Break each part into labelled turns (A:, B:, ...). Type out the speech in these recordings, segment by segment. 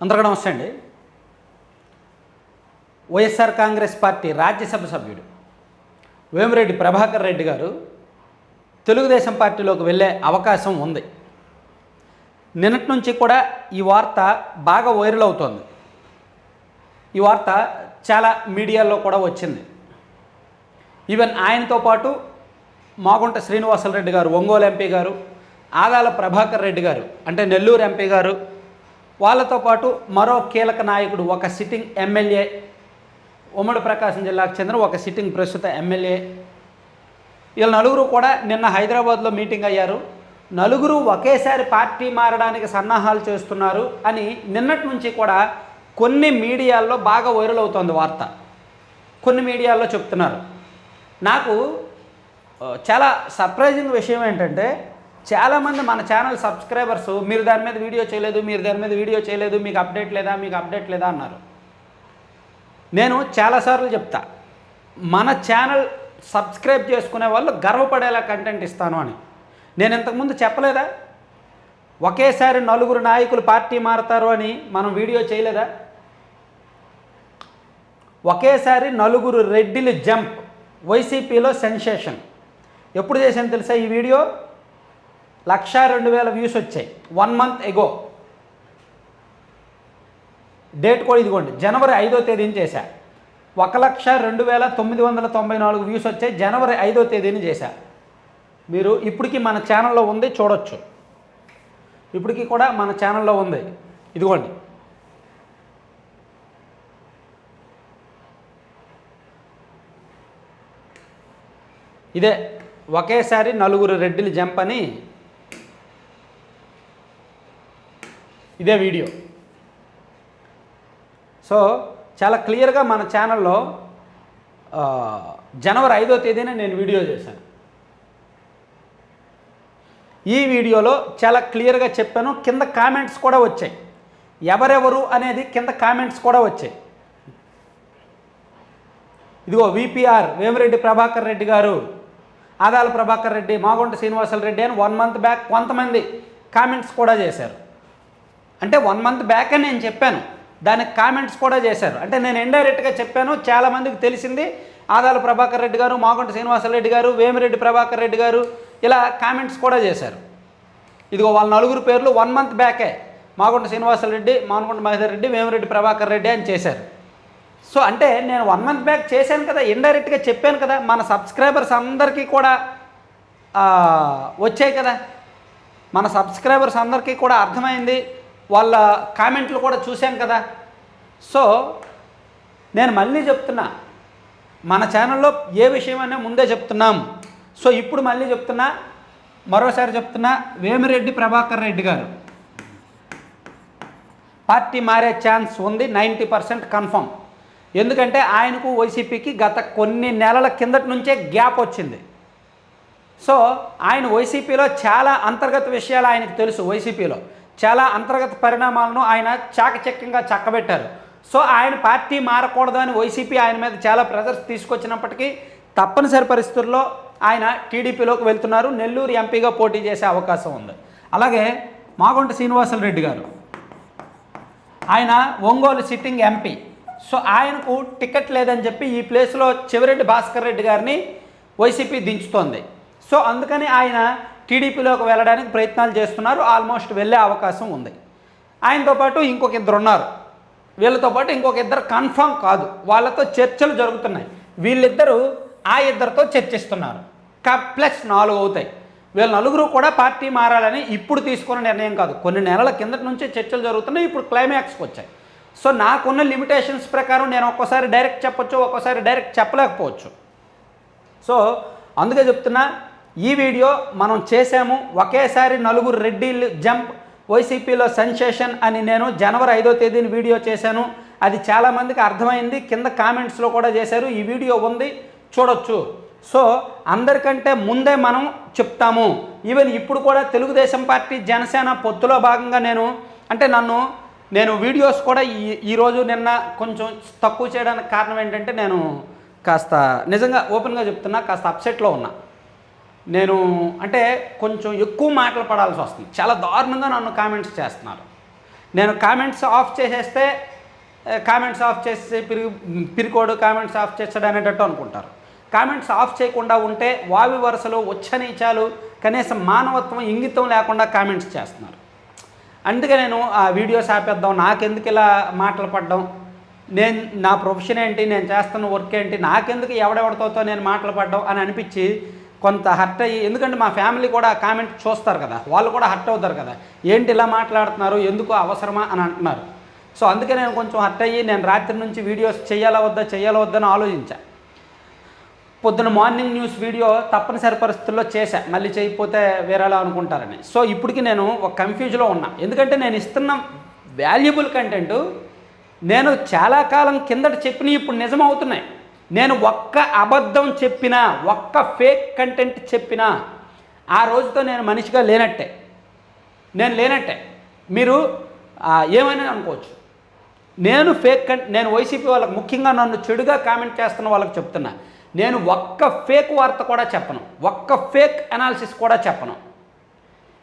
A: అందరికీ నమస్తే అండి. వైఎస్ఆర్ కాంగ్రెస్ పార్టీ రాజ్యసభ సభ్యుడు వేమిరెడ్డి ప్రభాకర్ రెడ్డి గారు తెలుగుదేశం పార్టీలోకి వెళ్ళే అవకాశం ఉంది. నిన్నటి నుంచి కూడా ఈ వార్త బాగా వైరల్ అవుతోంది. ఈ వార్త చాలా మీడియాలో కూడా వచ్చింది. ఈవెన్ ఆయనతో పాటు మాగుంట శ్రీనివాసరెడ్డి గారు ఒంగోలు ఎంపీ గారు ఆదాల ప్రభాకర్ రెడ్డి గారు అంటే నెల్లూరు ఎంపీ గారు వాళ్ళతో పాటు మరో కీలక నాయకుడు ఒక సిట్టింగ్ ఎమ్మెల్యే ఉమ్మడి ప్రకాశం జిల్లాకు చెందిన ఒక సిట్టింగ్ ప్రస్తుత ఎమ్మెల్యే. వీళ్ళ నలుగురు కూడా నిన్న హైదరాబాద్లో మీటింగ్ అయ్యారు. నలుగురు ఒకేసారి పార్టీ మారడానికి సన్నాహాలు చేస్తున్నారు అని నిన్నటి నుంచి కూడా కొన్ని మీడియాల్లో బాగా వైరల్ అవుతోంది వార్త. కొన్ని మీడియాల్లో చెప్తున్నారు. నాకు చాలా సర్ప్రైజింగ్ విషయం ఏంటంటే చాలామంది మన ఛానల్ సబ్స్క్రైబర్స్ మీరు దాని మీద వీడియో చేయలేదు మీరు దాని మీద వీడియో చేయలేదు మీకు అప్డేట్ లేదా మీకు అప్డేట్ లేదా అన్నారు. నేను చాలాసార్లు చెప్తా మన ఛానల్ సబ్స్క్రైబ్ చేసుకునే వాళ్ళు గర్వపడేలా కంటెంట్ ఇస్తాను అని. నేను ఇంతకుముందు చెప్పలేదా? ఒకేసారి నలుగురు నాయకులు పార్టీ మారతారు అని మనం వీడియో చేయలేదా? ఒకేసారి నలుగురు రెడ్డిలు జంప్ వైసీపీలో సెన్సేషన్. ఎప్పుడు చేశాను తెలుసా ఈ వీడియో? లక్ష రెండు వేల వ్యూస్ వచ్చాయి. వన్ మంత్ ఎగో డేట్ కూడా ఇదిగోండి. జనవరి ఐదో తేదీని చేశా. ఒక లక్ష రెండు వేల తొమ్మిది వందల తొంభై నాలుగు వ్యూస్ వచ్చాయి. జనవరి ఐదో తేదీని చేశా. మీరు ఇప్పటికీ మన ఛానల్లో ఉంది చూడొచ్చు. ఇప్పటికీ కూడా మన ఛానల్లో ఉంది. ఇదిగోండి. ఇదే ఒకేసారి నలుగురు రెడ్డిలు జంపని అని ఇదే వీడియో. సో చాలా క్లియర్గా మన ఛానల్లో జనవరి ఐదో తేదీన నేను వీడియో చేశాను. ఈ వీడియోలో చాలా క్లియర్గా చెప్పాను కింద కామెంట్స్ కూడా వచ్చాయి. ఎవరెవరు అనేది కింద కామెంట్స్ కూడా వచ్చాయి. ఇదిగో విపిఆర్ వేమిరెడ్డి ప్రభాకర్ రెడ్డి గారు ఆదాల ప్రభాకర్ రెడ్డి మాగుంట శ్రీనివాసల రెడ్డి అని వన్ మంత్ బ్యాక్ కొంతమంది కామెంట్స్ కూడా చేశారు. అంటే వన్ మంత్ బ్యాక్ అని నేను చెప్పాను. దానికి కామెంట్స్ కూడా చేశారు. అంటే నేను ఇండైరెక్ట్గా చెప్పాను. చాలామందికి తెలిసింది. ఆదాల ప్రభాకర్ రెడ్డి గారు మాగుంట శ్రీనివాసరెడ్డి గారు వేమిరెడ్డి ప్రభాకర్ రెడ్డి గారు ఇలా కామెంట్స్ కూడా చేశారు. ఇదిగో వాళ్ళ నలుగురు పేర్లు వన్ మంత్ బ్యాకే మాగుంట శ్రీనివాసరెడ్డి మానుకుంట మహేందర్ రెడ్డి వేమిరెడ్డి ప్రభాకర్ రెడ్డి అని చేశారు. సో అంటే నేను వన్ మంత్ బ్యాక్ చేశాను కదా ఇండైరెక్ట్గా చెప్పాను కదా మన సబ్స్క్రైబర్స్ అందరికీ కూడా వచ్చాయి కదా. మన సబ్స్క్రైబర్స్ అందరికీ కూడా అర్థమైంది. వాళ్ళ కామెంట్లు కూడా చూశాం కదా. సో నేను మళ్ళీ చెప్తున్నా మన ఛానల్లో ఏ విషయమైనా ముందే చెప్తున్నాం. సో ఇప్పుడు మళ్ళీ చెప్తున్నా మరోసారి చెప్తున్నా వేమిరెడ్డి ప్రభాకర్ రెడ్డి గారు. పార్టీ మారే ఛాన్స్ ఉంది నైంటీ పర్సెంట్ కన్ఫర్మ్. ఎందుకంటే ఆయనకు వైసీపీకి గత కొన్ని నెలల కిందటి నుంచే గ్యాప్ వచ్చింది. సో ఆయన వైసీపీలో చాలా అంతర్గత విషయాలు ఆయనకు తెలుసు వైసీపీలో చాలా అంతర్గత పరిణామాలను ఆయన చాకచక్యంగా చక్కబెట్టారు. సో ఆయన పార్టీ మారకూడదు అని వైసీపీ ఆయన మీద చాలా ప్రెజర్స్ తీసుకొచ్చినప్పటికీ తప్పనిసరి పరిస్థితుల్లో ఆయన టీడీపీలోకి వెళ్తున్నారు. నెల్లూరు ఎంపీగా పోటీ చేసే అవకాశం ఉంది. అలాగే మాగుంట శ్రీనివాసల రెడ్డి గారు ఆయన ఒంగోలు సిట్టింగ్ ఎంపీ. సో ఆయనకు టికెట్ లేదని చెప్పి ఈ ప్లేస్లో చివరెడ్డి భాస్కర్ రెడ్డి గారిని వైసీపీ దించుతోంది. సో అందుకని ఆయన టీడీపీలోకి వెళ్ళడానికి ప్రయత్నాలు చేస్తున్నారు. ఆల్మోస్ట్ వెళ్ళే అవకాశం ఉంది. ఆయనతో పాటు ఇంకొక ఇద్దరు ఉన్నారు వీళ్ళతో పాటు ఇంకొక ఇద్దరు కన్ఫామ్ కాదు. వాళ్ళతో చర్చలు జరుగుతున్నాయి. వీళ్ళిద్దరూ ఆ ఇద్దరితో చర్చిస్తున్నారు. కప్ ప్లస్ నాలుగు అవుతాయి. వీళ్ళ నలుగురు కూడా పార్టీ మారాలని ఇప్పుడు తీసుకున్న నిర్ణయం కాదు. కొన్ని నెలల కిందటి నుంచే చర్చలు జరుగుతున్నాయి. ఇప్పుడు క్లైమాక్స్కి వచ్చాయి. సో నాకున్న లిమిటేషన్స్ ప్రకారం నేను ఒక్కోసారి డైరెక్ట్ చెప్పొచ్చు ఒక్కోసారి డైరెక్ట్ చెప్పలేకపోవచ్చు. సో అందుకే చెప్తున్నా ఈ వీడియో మనం చేసాము ఒకేసారి నలుగురు రెడ్డిలు జంప్ వైసీపీలో సెన్సేషన్ అని నేను జనవరి ఐదో తేదీని వీడియో చేశాను. అది చాలామందికి అర్థమైంది కింద కామెంట్స్లో కూడా చేశారు. ఈ వీడియో ఉంది చూడొచ్చు. సో అందరికంటే ముందే మనం చెప్తాము. ఈవెన్ ఇప్పుడు కూడా తెలుగుదేశం పార్టీ జనసేన పొత్తులో భాగంగా నేను అంటే నన్ను నేను వీడియోస్ కూడా ఈ ఈరోజు నిన్న కొంచెం తక్కువ చేయడానికి కారణం ఏంటంటే నేను కాస్త నిజంగా ఓపెన్గా చెప్తున్నా కాస్త అప్సెట్లో ఉన్నా. నేను అంటే కొంచెం ఎక్కువ మాటలు పడాల్సి వస్తుంది. చాలా దారుణంగా నన్ను కామెంట్స్ చేస్తున్నారు. నేను కామెంట్స్ ఆఫ్ చేసేస్తే కామెంట్స్ ఆఫ్ చేసి పిరిగి పిరికోడు కామెంట్స్ ఆఫ్ చేస్తాడు అనేటట్టు అనుకుంటారు. కామెంట్స్ ఆఫ్ చేయకుండా ఉంటే వావి వరుసలు వచ్చనీచాలు కనీసం మానవత్వం ఇంగితం లేకుండా కామెంట్స్ చేస్తున్నారు. అందుకే నేను ఆ వీడియోస్ ఆపేద్దాం నాకెందుకు ఇలా మాటలు పడ్డం? నేను నా ప్రొఫెషన్ ఏంటి? నేను చేస్తున్న వర్క్ ఏంటి? నాకెందుకు ఎవడెవడితో నేను మాటలు పడ్డం అని అనిపించి కొంత హర్ట్ అయ్యి ఎందుకంటే మా ఫ్యామిలీ కూడా కామెంట్ చూస్తారు కదా వాళ్ళు కూడా హర్ట్ అవుతారు కదా ఏంటి ఇలా మాట్లాడుతున్నారు ఎందుకు అవసరమా అని అంటున్నారు. సో అందుకే నేను కొంచెం హర్ట్ అయ్యి నేను రాత్రి నుంచి వీడియోస్ చేయాలా వద్దా చేయాలా వద్దని ఆలోచించా. పొద్దున మార్నింగ్ న్యూస్ వీడియో తప్పనిసరి పరిస్థితుల్లో చేశా మళ్ళీ చేయకపోతే వేరేలా అనుకుంటారని. సో ఇప్పటికి నేను ఒక కన్ఫ్యూజ్లో ఉన్నా. ఎందుకంటే నేను ఇస్తున్న వాల్యుబుల్ కంటెంట్ నేను చాలా కాలం కిందట చెప్పినవి ఇప్పుడు నిజం అవుతున్నాయి నేను ఒక్క అబద్ధం చెప్పినా ఒక్క ఫేక్ కంటెంట్ చెప్పినా ఆ రోజుతో నేను మనిషిగా లేనట్టే. నేను లేనట్టే. మీరు ఏమైనా అనుకోవచ్చు. నేను ఫేక్ కం నేను వైసీపీ వాళ్ళకి ముఖ్యంగా నన్ను చెడుగా కామెంట్ చేస్తున్న వాళ్ళకి చెప్తున్నా. నేను ఒక్క ఫేక్ వార్త కూడా చెప్పను. ఒక్క ఫేక్ అనాలిసిస్ కూడా చెప్పను.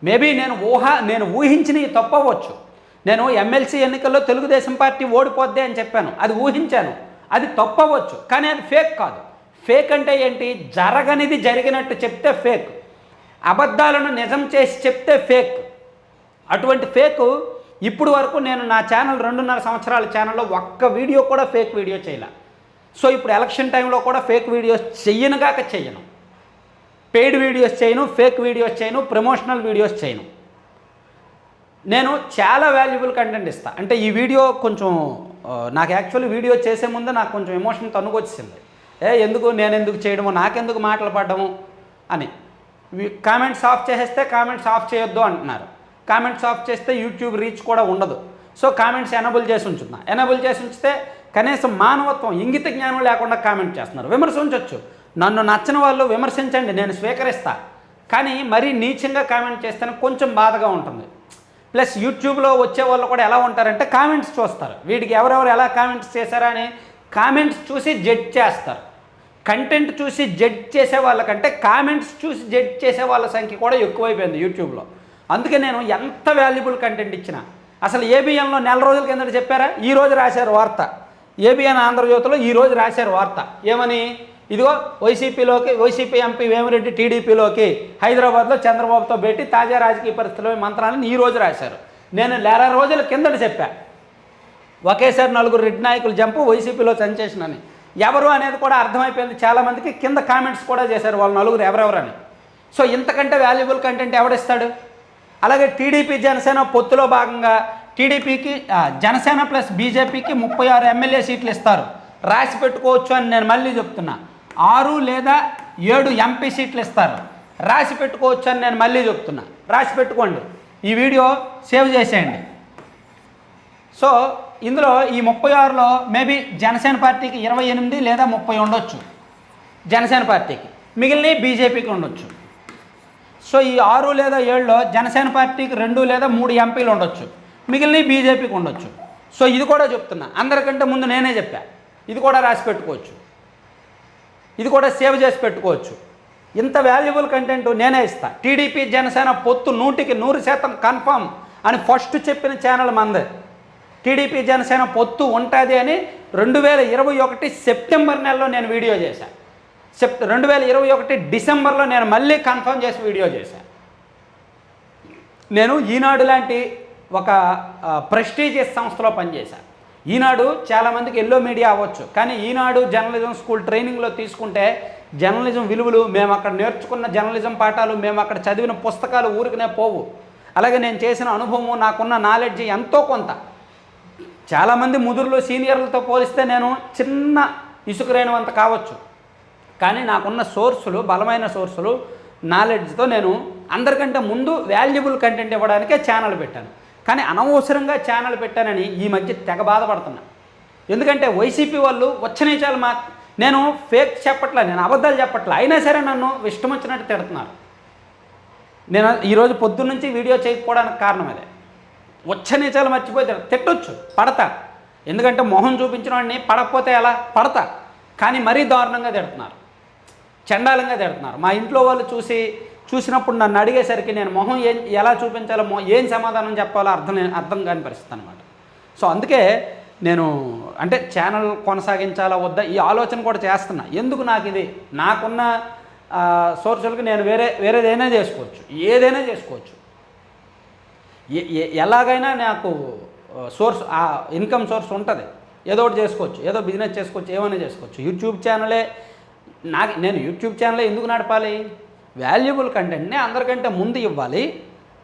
A: మేబీ నేను ఊహ నేను ఊహించినవి తప్పవచ్చు. నేను ఎమ్మెల్సీ ఎన్నికల్లో తెలుగుదేశం పార్టీ ఓడిపోద్ది అని చెప్పాను. అది ఊహించాను. అది తప్పవచ్చు కానీ అది ఫేక్ కాదు. ఫేక్ అంటే ఏంటి? జరగనిది జరిగినట్టు చెప్తే ఫేక్ అబద్ధాలను నిజం చేసి చెప్తే ఫేక్ అటువంటి ఫేక్ ఇప్పుడు వరకు నేను నా ఛానల్ రెండున్నర సంవత్సరాల ఛానల్లో ఒక్క వీడియో కూడా ఫేక్ వీడియో చేయలే. సో ఇప్పుడు ఎలక్షన్ టైంలో కూడా ఫేక్ వీడియోస్ చెయ్యనుగాక చెయ్యను. పెయిడ్ వీడియోస్ చేయను ఫేక్ వీడియోస్ చేయను ప్రమోషనల్ వీడియోస్ చేయను. నేను చాలా వాల్యుబుల్ కంటెంట్ ఇస్తాను అంటే ఈ వీడియో కొంచెం నాకు యాక్చువల్లీ వీడియో చేసే ముందు నాకు కొంచెం ఎమోషన్ తన్నుకొచ్చింది ఏ ఎందుకు నేను ఎందుకు చేయడము నాకెందుకు మాటలు పడ్డము అని. కామెంట్స్ ఆఫ్ చేసేస్తే కామెంట్స్ ఆఫ్ చేయొద్దు అంటున్నారు. కామెంట్స్ ఆఫ్ చేస్తే యూట్యూబ్ రీచ్ కూడా ఉండదు. సో కామెంట్స్ ఎనబుల్ చేసి ఉంచుతున్నా. ఎనబుల్ చేసి ఉంచితే కనీసం మానవత్వం ఇంగిత జ్ఞానం లేకుండా కామెంట్ చేస్తున్నారు. విమర్శించవచ్చు నన్ను నచ్చని వాళ్ళు విమర్శించండి నేను స్వీకరిస్తా. కానీ మరీ నీచంగా కామెంట్ చేస్తేనే కొంచెం బాధగా ఉంటుంది. ప్లస్ యూట్యూబ్లో వచ్చే వాళ్ళు కూడా ఎలా ఉంటారంటే కామెంట్స్ చూస్తారు. వీటికి ఎవరెవరు ఎలా కామెంట్స్ చేశారా అని కామెంట్స్ చూసి జడ్జ్ చేస్తారు. కంటెంట్ చూసి జడ్జ్ చేసే వాళ్ళకంటే కామెంట్స్ చూసి జడ్జ్ చేసే వాళ్ళ సంఖ్య కూడా ఎక్కువైపోయింది యూట్యూబ్లో. అందుకే నేను ఎంత వాల్యుబుల్ కంటెంట్ ఇచ్చినా. అసలు ఏబిఎన్లో నెల రోజుల కిందట చెప్పారా? ఈ రోజు రాశారు వార్త. ఏబిఎన్ ఆంధ్రజ్యోతిలో ఈ రోజు రాశారు వార్త. ఏమని? ఇదిగో వైసీపీలోకి వైసీపీ ఎంపీ వేమిరెడ్డి టీడీపీలోకి హైదరాబాద్లో చంద్రబాబుతో పెట్టి తాజా రాజకీయ పరిస్థితుల మంత్రాలను ఈ రోజు రాశారు. నేను నెల రోజుల కిందట చెప్పా. ఒకేసారి నలుగురు రెడ్డి నాయకులు జంపు వైసీపీలో సెన్సేషన్ అని ఎవరు అనేది కూడా అర్థమైపోయింది. చాలామందికి కింద కామెంట్స్ కూడా చేశారు వాళ్ళు నలుగురు ఎవరెవరని. సో ఇంతకంటే వాల్యుబుల్ కంటెంట్ ఎవడిస్తాడు? అలాగే టీడీపీ జనసేన పొత్తులో భాగంగా టీడీపీకి జనసేన ప్లస్ బీజేపీకి ముప్పై ఆరు ఎమ్మెల్యే సీట్లు ఇస్తారు. రాసి పెట్టుకోవచ్చు అని నేను మళ్ళీ చెప్తున్నా. ఆరు లేదా ఏడు ఎంపీ సీట్లు ఇస్తారు. రాసి పెట్టుకోవచ్చు అని నేను మళ్ళీ చెప్తున్నా. రాసి పెట్టుకోండి. ఈ వీడియో సేవ్ చేసేయండి. సో ఇందులో ఈ ముప్పై ఆరులో మేబీ జనసేన పార్టీకి ఇరవై ఎనిమిది లేదా ముప్పై ఉండొచ్చు. జనసేన పార్టీకి. మిగిలినవి బీజేపీకి ఉండొచ్చు. సో ఈ ఆరు లేదా ఏడులో జనసేన పార్టీకి రెండు లేదా మూడు ఎంపీలు ఉండొచ్చు. మిగిలిన బీజేపీకి ఉండొచ్చు. సో ఇది కూడా చెప్తున్నా. అందరికంటే ముందు నేనే చెప్పా. ఇది కూడా రాసి పెట్టుకోవచ్చు. ఇది కూడా సేవ్ చేసి పెట్టుకోవచ్చు. ఇంత వాల్యుబుల్ కంటెంట్ నేనే ఇస్తా. టీడీపీ జనసేన పొత్తు నూటికి నూరు శాతం కన్ఫర్మ్ అని ఫస్ట్ చెప్పిన ఛానల్ మందే. టీడీపీ జనసేన పొత్తు ఉంటుంది అని రెండు వేల ఇరవై ఒకటి సెప్టెంబర్ నెలలో నేను వీడియో చేశాను సెప్ రెండు వేల ఇరవై ఒకటి డిసెంబర్లో నేను మళ్ళీ కన్ఫర్మ్ చేసి వీడియో చేశాను నేను ఈనాడు లాంటి ఒక ప్రెస్టీజియస్ సంస్థలో పనిచేశాను ఈనాడు చాలామందికి ఎల్లో మీడియా అవ్వచ్చు. కానీ ఈనాడు జర్నలిజం స్కూల్ ట్రైనింగ్లో తీసుకుంటే జర్నలిజం విలువలు మేము అక్కడ నేర్చుకున్న జర్నలిజం పాఠాలు మేము అక్కడ చదివిన పుస్తకాలు ఊరికనే పోవు. అలాగే నేను చేసిన అనుభవం నాకున్న నాలెడ్జ్ ఎంతో కొంత. చాలామంది ముదురులు సీనియర్లతో పోలిస్తే నేను చిన్న ఇసుకరైనంత కావచ్చు. కానీ నాకున్న సోర్సులు బలమైన సోర్సులు నాలెడ్జ్తో నేను అందరికంటే ముందు వాల్యుబుల్ కంటెంట్ ఇవ్వడానికే ఛానల్ పెట్టాను. కానీ అనవసరంగా ఛానల్ పెట్టానని ఈ మధ్య తెగ బాధపడుతున్నా. ఎందుకంటే వైసీపీ వాళ్ళు వచ్చనీచాలు మా నేను ఫేక్ చెప్పట్లే నేను అబద్ధాలు చెప్పట్లే అయినా సరే నన్ను ఇష్టం వచ్చినట్టు తిడుతున్నారు. నేను ఈరోజు పొద్దున్న నుంచి వీడియో చేయకపోవడానికి కారణం అదే. వచ్చనీచాలు మర్చిపోతే తిట్టొచ్చు పడతా. ఎందుకంటే మొహం చూపించిన వాడిని పడకపోతే ఎలా? పడతా. కానీ మరీ దారుణంగా తిడుతున్నారు. చండాలంగా తిడుతున్నారు. మా ఇంట్లో వాళ్ళు చూసి చూసినప్పుడు నన్ను అడిగేసరికి నేను మొహం ఏం ఎలా చూపించాలో మొ ఏం సమాధానం చెప్పాలో అర్థం అర్థం కాని పరిస్థితి అనమాట సో అందుకే నేను అంటే ఛానల్ కొనసాగించాలా వద్దా ఈ ఆలోచన కూడా చేస్తున్నా. ఎందుకు నాకు ఇది? నాకున్న సోర్సులకు నేను వేరే వేరేదైనా చేసుకోవచ్చు. ఏదైనా చేసుకోవచ్చు. ఎలాగైనా నాకు సోర్స్ ఆ ఇన్కమ్ సోర్స్ ఉంటుంది. ఏదో ఒకటి చేసుకోవచ్చు. ఏదో బిజినెస్ చేసుకోవచ్చు. ఏమైనా చేసుకోవచ్చు. యూట్యూబ్ ఛానలే నాకు నేను యూట్యూబ్ ఛానలే ఎందుకు నడపాలి? వాల్యుబుల్ కంటెంట్ని అందరికంటే ముందు ఇవ్వాలి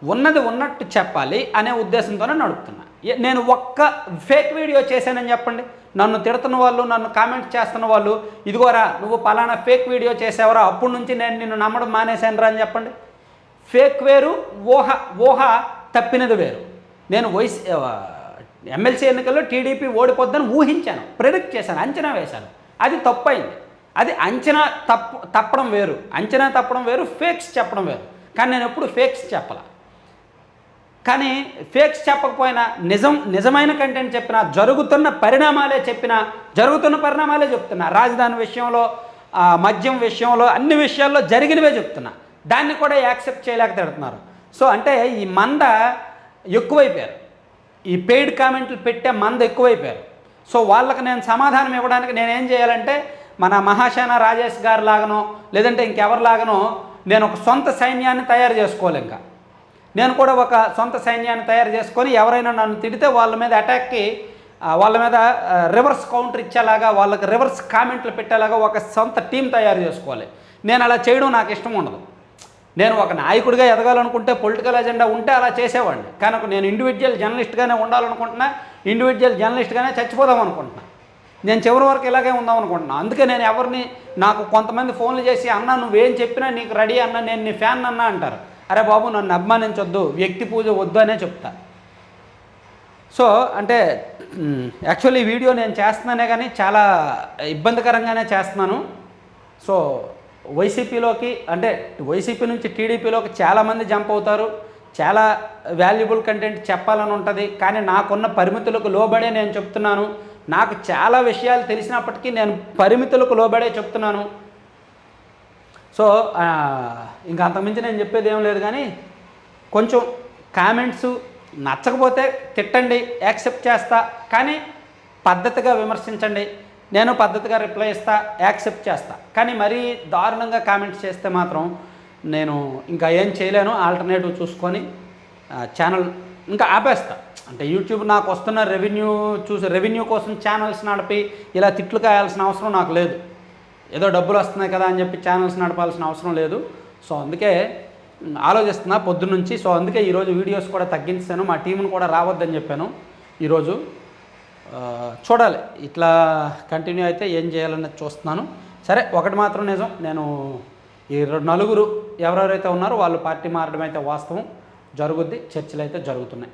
A: ఉన్నది ఉన్నట్టు చెప్పాలి అనే ఉద్దేశంతోనే నడుపుతున్నా. నేను ఒక్క ఫేక్ వీడియో చేశానని చెప్పండి. నన్ను తిడుతున్న వాళ్ళు నన్ను కామెంట్ చేస్తున్న వాళ్ళు ఇదిగోరా నువ్వు పలానా ఫేక్ వీడియో చేసావరా అప్పటి నుంచి నేను నిన్ను నమ్మడం మానేశాను రా అని చెప్పండి. ఫేక్ వేరు ఊహ ఊహ తప్పినది వేరు. నేను వైస్ ఎమ్మెల్సీ ఎన్నికల్లో టీడీపీ ఓడిపోద్దని ఊహించాను ప్రెడిక్ట్ చేశాను అంచనా వేశాను. అది తప్పైంది. అది అంచనా తప్పు తప్పడం వేరు. అంచనా తప్పడం వేరు ఫేక్స్ చెప్పడం వేరు. కానీ నేను ఎప్పుడు ఫేక్స్ చెప్పాల. కానీ ఫేక్స్ చెప్పకపోయినా నిజం నిజమైన కంటెంట్ చెప్పినా జరుగుతున్న పరిణామాలే చెప్పినా జరుగుతున్న పరిణామాలే చెప్తున్నా. రాజధాని విషయంలో మద్యం విషయంలో అన్ని విషయాల్లో జరిగినవే చెప్తున్నా. దాన్ని కూడా యాక్సెప్ట్ చేయలేక తిడుతున్నారు సో అంటే ఈ మంద ఎక్కువైపోయారు. ఈ పెయిడ్ కామెంట్లు పెట్టే మంద ఎక్కువైపోయారు. సో వాళ్ళకి నేను సమాధానం ఇవ్వడానికి నేనేం చేయాలంటే మన మహాశాన రాజేష్ గారి లాగనో లేదంటే ఇంకెవరిలాగనో నేను ఒక సొంత సైన్యాన్ని తయారు చేసుకోవాలి ఇంకా. నేను కూడా ఒక సొంత సైన్యాన్ని తయారు చేసుకొని ఎవరైనా నన్ను తిడితే వాళ్ళ మీద అటాక్కి వాళ్ళ మీద రివర్స్ కౌంటర్ ఇచ్చేలాగా వాళ్ళకి రివర్స్ కామెంట్లు పెట్టేలాగా ఒక సొంత టీం తయారు చేసుకోవాలి. నేను అలా చేయడం నాకు ఇష్టం ఉండదు. నేను ఒక నాయకుడిగా ఎదగాలనుకుంటే పొలిటికల్ ఎజెండా ఉంటే అలా చేసేవాడిని. కానీ నేను ఇండివిజువల్ జర్నలిస్ట్గానే ఉండాలనుకుంటున్నా ఇండివిజువల్ జర్నలిస్ట్గానే చచ్చిపోదాం అనుకుంటున్నా. నేను చివరి వరకు ఇలాగే ఉందాం అనుకుంటున్నాను అందుకే నేను ఎవరిని నాకు కొంతమంది ఫోన్లు చేసి అన్న నువ్వేం చెప్పినా నీకు రెడీ అన్న నేను నీ ఫ్యాన్ అన్నా అంటారు. అరే బాబు నన్ను అభిమానించొద్దు వ్యక్తి పూజ వద్దు అనే చెప్తా. సో అంటే యాక్చువల్లీ వీడియో నేను చేస్తున్నానే కానీ చాలా ఇబ్బందికరంగానే చేస్తున్నాను. సో వైసీపీలోకి అంటే వైసీపీ నుంచి టీడీపీలోకి చాలామంది జంప్ అవుతారు. చాలా వాల్యుబుల్ కంటెంట్ చెప్పాలని ఉంటుంది. కానీ నాకున్న పరిమితులకు లోబడే నేను చెప్తున్నాను. నాకు చాలా విషయాలు తెలిసినప్పటికీ నేను పరిమితులకు లోబడే చెప్తున్నాను. సో ఇంకా అంతకుమించి నేను చెప్పేది ఏం లేదు కానీ కొంచెం కామెంట్స్ నచ్చకపోతే తిట్టండి యాక్సెప్ట్ చేస్తా కానీ పద్ధతిగా విమర్శించండి. నేను పద్ధతిగా రిప్లై ఇస్తా యాక్సెప్ట్ చేస్తా. కానీ మరీ దారుణంగా కామెంట్స్ చేస్తే మాత్రం నేను ఇంకా ఏం చేయలేను. ఆల్టర్నేటివ్ చూసుకొని ఛానల్ ఇంకా ఆపేస్తా. అంటే యూట్యూబ్ నాకు వస్తున్న రెవెన్యూ చూసి రెవెన్యూ కోసం ఛానల్స్ నడిపి ఇలా తిట్లు కాయాల్సిన అవసరం నాకు లేదు. ఏదో డబ్బులు వస్తున్నాయి కదా అని చెప్పి ఛానల్స్ నడపాల్సిన అవసరం లేదు. సో అందుకే ఆలోచిస్తున్నా పొద్దున్నుంచి. సో అందుకే ఈరోజు వీడియోస్ కూడా తగ్గించాను. మా టీంను కూడా రావద్దని చెప్పాను. ఈరోజు చూడాలి. ఇట్లా కంటిన్యూ అయితే ఏం చేయాలన్నది చూస్తున్నాను. సరే ఒకటి మాత్రం నిజం. నేను ఈ నలుగురు ఎవరెవరైతే ఉన్నారో వాళ్ళు పార్టీ మారడం అయితే వాస్తవం. జరుగుద్ది చర్చలు అయితే జరుగుతున్నాయి.